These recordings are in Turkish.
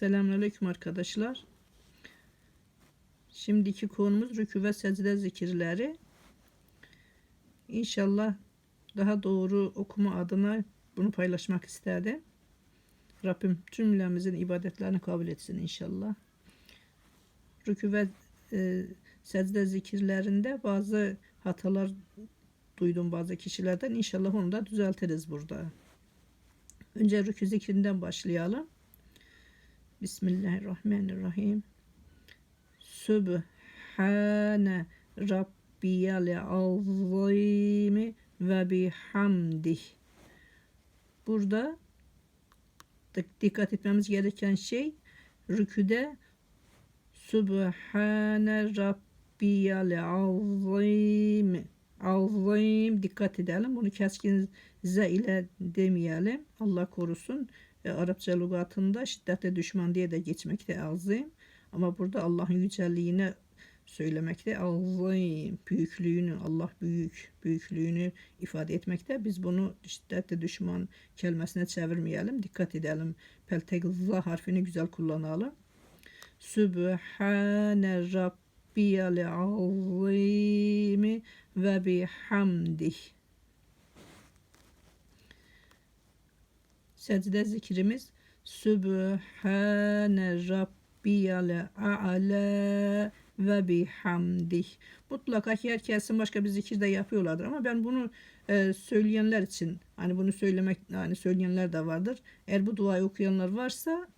Selamünaleyküm arkadaşlar. Şimdiki konumuz rükû ve secde zikirleri. İnşallah daha doğru okuma adına bunu paylaşmak istedim. Rabbim cümlemizin ibadetlerini kabul etsin inşallah. Rükû ve e, secde zikirlerinde bazı hatalar duydum bazı kişilerden. İnşallah onu da düzeltiriz burada. Önce rükû zikrinden başlayalım. Bismillahirrahmanirrahim. Sübhane Rabbiyal azimi ve bihamdih. Burada dik- dikkat etmemiz gereken şey rüküde Sübhane Rabbiyal azimi azim dikkat edelim. Bunu keskin z ile demeyelim. Allah korusun. E, Arapça lügatında şiddete düşman diye de geçmekte azim. Ama burada Allah'ın yücelliğine söylemekte azim. Büyüklüğünü, Allah büyük, büyüklüğünü ifade etmekte. Biz bunu şiddete düşman kelimesine çevirmeyelim. Dikkat edelim. Peltegzza harfini güzel kullanalım. Sübhane Rabbiyal azimi ve bihamdih. Secde zikrimiz Sübhane Rabbiyal a'la ve bihamdih. Mutlaka ki herkesin başka bir zikir de yapıyorlardır ama ben bunu e, söyleyenler için hani bunu söylemek hani söyleyenler de vardır. Eğer bu duayı okuyanlar varsa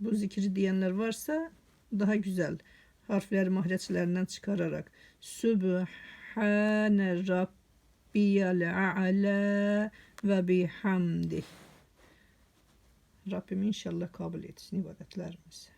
bu zikri diyenler varsa daha güzel harfleri mahreçlerinden çıkararak Sübhane Rabbiyal a'la ve bihamdih. Rabbim inşallah kabul etsin ibadetlerimizi.